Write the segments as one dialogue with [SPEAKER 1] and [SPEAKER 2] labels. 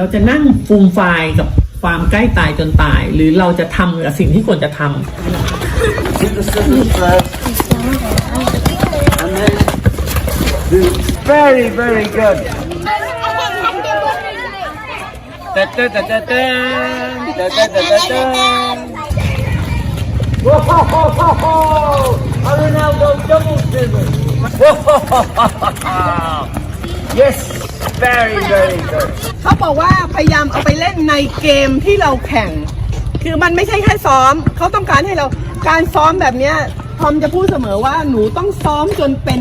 [SPEAKER 1] เราจะนั่งฟูมไฟายกับความใกล้ตายจนตาย หรือเราจะทำกับสิ่งที่ควรจะทำ
[SPEAKER 2] Hit the scissors first. And then do very, very good. Da, da, da, da, da. Da, da, da, da, da. Whoa, ho, ho, ho, ho. A Ronaldo double scissors. Whoa, ho, ho, ho, ho, ho. Yes, very, very good.
[SPEAKER 3] เขาบอกว่าพยายามเอาไปเล่นในเกมที่เราแข่ง คือมันไม่ใช่แค่ซ้อม เขาต้องการให้เราการซ้อมแบบเนี้ยทอมจะพูดเสมอว่าหนูต้องซ้อมจนเป็น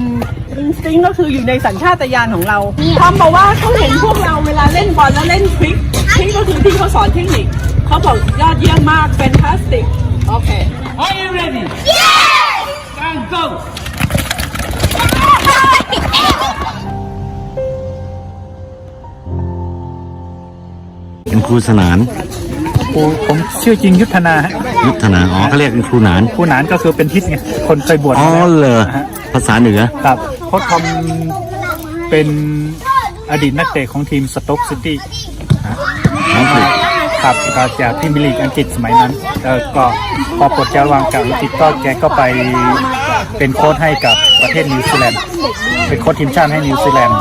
[SPEAKER 3] อินสติ้งก็คืออยู่ในสัญชาตญาณของเราทอมบอกว่าเขาเห็นพวกเราเวลาเล่นบอลแล้วเล่นทริคทริคก็คือที่เขาสอนเทคนิคเขาบอกยอดเยี่ยมมากเป็นพลาสติกโอเค
[SPEAKER 2] Are you ready? Yes! And go!
[SPEAKER 4] เป็นครูสนาน
[SPEAKER 5] ครูผมชื่อจริงยุทธนาฮะ
[SPEAKER 4] ยุทธนาอ๋อเขาเรียกเป็นครูหนาน
[SPEAKER 5] ครูหนานก็คือเป็นทิศไงคนเคยบวช
[SPEAKER 4] อ๋อ
[SPEAKER 5] มาแล้ว
[SPEAKER 4] เหรอ
[SPEAKER 5] นะฮะ
[SPEAKER 4] ภาษาเหนือ
[SPEAKER 5] ครับโค้ชทอมเป็นอดีตนักเตะของทีมสต็อกซิตี้
[SPEAKER 4] อังกฤษ
[SPEAKER 5] ครับก็จากพรีเมียร์ลีกอังกฤษสมัยนั้นเอ่อก็พอปลดเจ้าวางกับอังกฤษก็แกก็ไป เป็นโค้ชให้กับประเทศนิวซีแลนด์เป็นโค้ชทีมชาติให้นิวซีแลนด์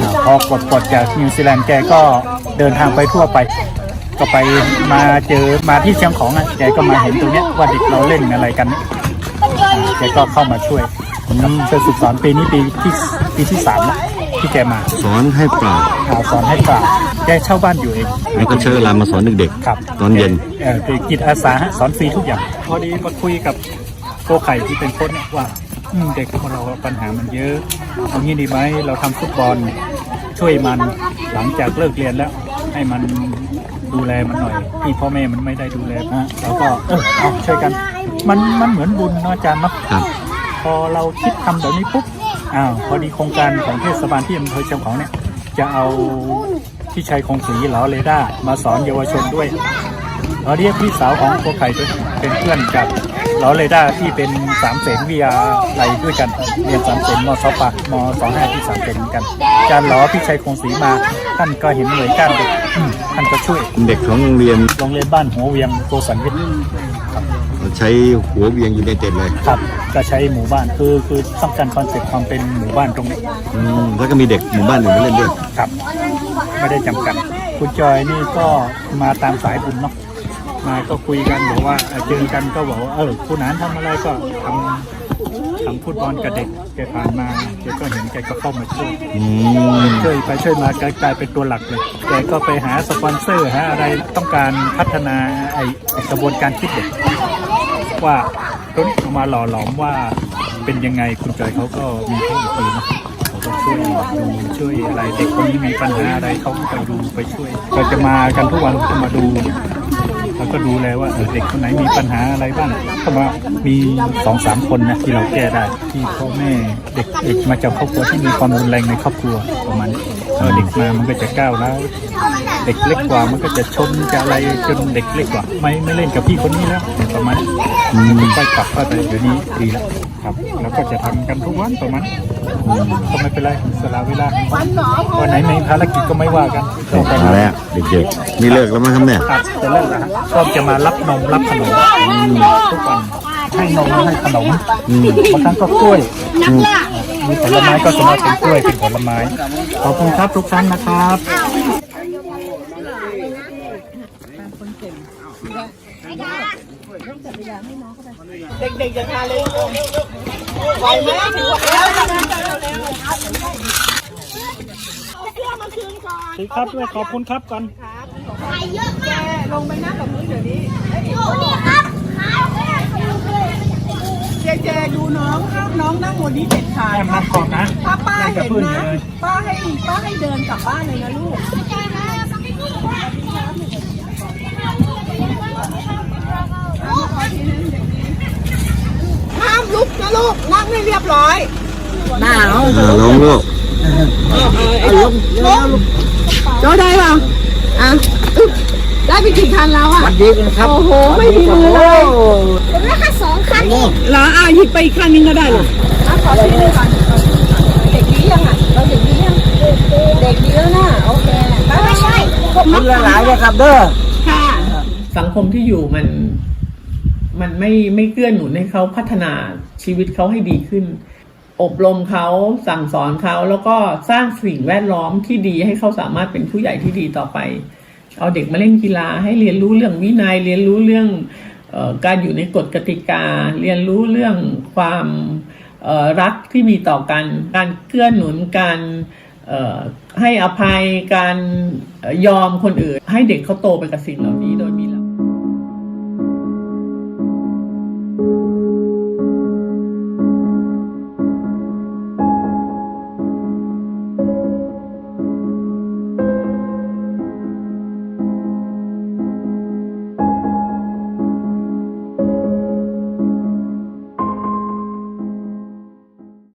[SPEAKER 5] อ่าพอปลดปลดจากนิวซีแลนด์แกก็เดินทางไปทั่วไป ก็ไปมาเจอมาที่เชียงของอะแกก็มาเห็นตรงเนี้ยว่าเด็กเราเล่นอะไรกันเนี่ยอ่าแกก็เข้ามาช่วยครับช่วยฝึกสอนปีนี้ปีที่ปีที่สามแล้วที่แกมา
[SPEAKER 4] สอนให้ปราบ
[SPEAKER 5] หาสอนให้ปราบแกเช่าบ้านอยู่เอง
[SPEAKER 4] แล้วก็ใช้เวลามาสอนเด็ก
[SPEAKER 5] ครับ
[SPEAKER 4] ๆตอนเย็น
[SPEAKER 5] เออคือจิตอาสาฮะสอนฟรีทุกอย่าง พอดีมาคุยกับ โกไข่ที่เป็นโค้ชเนี่ยว่าอืมเด็กของเราปัญหามันเยอะเอางี้ดีไหมเราทำฟุตบอลช่วยมันหลังจากเลิกเรียนแล้ว ให้มันดูแลมันหน่อยที่พ่อแม่มันไม่ได้ดูแลฮะเราก็เออเอาช่วยกัน มันมันเหมือนบุญเนาะอาจารย์เนาะ
[SPEAKER 4] ครับ
[SPEAKER 5] พอเราคิดทำแบบนี้ปุ๊บอ้าวพอดีโครงการของเทศบาลที่อำเภอเชียงของเนี่ย จะเอาพี่ชัยคงศรีเหลาเรด้ามาสอนเยาวชนด้วยเราเรียกพี่สาวของโคไข่เป็นเป็นเพื่อนกับ เหลาเรด้าที่เป็นสามเสนวิทยาลัยด้วยกัน เรียนสามเสนมสปะมสองห้าที่สามเสนเหมือนกันอาจารย์หลอพี่ชัยคงศรีมา ท่านก็เห็นหน่วยก้านเด็กอืมท่านก็ช่วย
[SPEAKER 4] เด็กของโรงเรียน
[SPEAKER 5] โรงเรียนบ้านหัวเวียงโกสันวิทย์
[SPEAKER 4] ใช้หัวเวียงอยู่ในเต็ดเลย
[SPEAKER 5] ครับก็ใช้หมู่บ้านคือคือต้องการคอนเซ็ปต์ความเป็นหมู่บ้านตรงนี้
[SPEAKER 4] อืมแล้วก็มีเด็กหมู่บ้านอื่นมาเล่นด้วย
[SPEAKER 5] ครับ ไม่ได้จำกัดคุณจอยนี่ก็มาตามสายบุญเนาะ มาก็คุยกันบอกว่าเอ่อเจอกันก็บอกว่าเออคุณนานทำอะไรก็ทำทำฟุตบอลกับเด็กแกผ่านมาแกก็เห็นแกก็เข้ามาช่วย
[SPEAKER 4] อืม
[SPEAKER 5] ช่วยไปช่วยมากกลายเป็นตัวหลักเลยแกก็ไปหาสปอนเซอร์หาอะไรต้องการพัฒนาไอ้ไอ้กระบวนการคิดเด็กว่าต้นเอามาหล่อหลอมว่าเป็นยังไงคุณจอยเขาก็มีเทคนิคดีนะเขาก็ช่วยดูช่วยอะไรเด็กคนนี้มีปัญหาอะไรเขาก็ไปดูไปช่วยก็จะมากันทุกวันก็มาดูแล้ว ก็ดูแลว่าเออเด็กคนไหนมีปัญหาอะไรบ้างก็มามีสองสามคนนะที่เราแก้ได้ที่พ่อแม่เด็กเด็กมาจากครอบครัวที่มีความรุนแรงในครอบครัวประมาณนี้เออเด็กมามันก็จะก้าวแล้ว เด็กเล็กกว่ามันก็จะชนจะอะไรจนเด็กเล็กกว่า ไม่ไม่เล่นกับพี่คนนี้แล้วประมาณนี้ค่อยปรับก็แต่เดี๋ยวนี้ดีแล้ว ครับ แล้วก็จะทำกันทุกวันประมาณนี้ก็ไม่เป็นไรสละเวลาวันไหนมีภารกิจก็ไม่ว่ากันก็ไป
[SPEAKER 4] มาแล้วเด็กๆนี่เลิกแล้วมั้งครับเนี่ย
[SPEAKER 5] ครับจะเลิกแล้วฮะก็จะมารับนมรับขนมทุกวันให้นมให้ขนมบางครั้งก็กล้วยมีผลไม้ก็สามารถเป็นกล้วยเป็นผลไม้ขอบคุณครับทุกท่านนะครับ
[SPEAKER 3] เด็กๆจะทาเลยไหวไหมถึงแล้วเสื้อมาคืนก่อน
[SPEAKER 5] สวัสดีครับด้วยขอบคุณครับก่อน
[SPEAKER 3] แกลงไปนั่งกับพื้เดี๋ยวนี้เจเจดูน้องน้องนั่งบนนี้เด็ดขาด
[SPEAKER 5] แอมนัดก่อนนะ
[SPEAKER 3] ถ้าป้าเห็น
[SPEAKER 5] นะ
[SPEAKER 3] ป้าให้ป้าให้เดินกลับบ้านเลยนะลูกห้ามลุกนะลูก นั่งให้เรียบร้อย
[SPEAKER 4] อ่าลงลูก
[SPEAKER 3] โจได้ป่ะอะอึ๊บได้ไปกี่คันแล้วอะวันดีครับ โอ้โห ไม่มีมือเลย
[SPEAKER 6] ผมได้แค่สองคันเอง
[SPEAKER 3] เหรออะหยิบไปอีกคันนึงก็ได้หรอขอทีนึงก่อนเด็กดียังอะเราเด็กดียังเด็กดีแล้วนะโอเค
[SPEAKER 6] ไม่ใช่ผม
[SPEAKER 2] เด้อ
[SPEAKER 3] ค่ะ
[SPEAKER 1] สังคมที่อยู่มัน มันไม่ไม่เกื้อหนุนให้เขาพัฒนาชีวิตเขาให้ดีขึ้น อบรมเขาสั่งสอนเขาแล้วก็สร้างสิ่งแวดล้อมที่ดีให้เขาสามารถเป็นผู้ใหญ่ที่ดีต่อไป เอาเด็กมาเล่นกีฬาให้เรียนรู้เรื่องวินัยเรียนรู้เรื่องออการอยู่ในกฎกติกา เรียนรู้เรื่องความรักที่มีต่อกัน การเกื้อหนุนการให้อภัยการยอมคนอื่น ให้เด็กเขาโตไปกับสิ่งเหล่านี้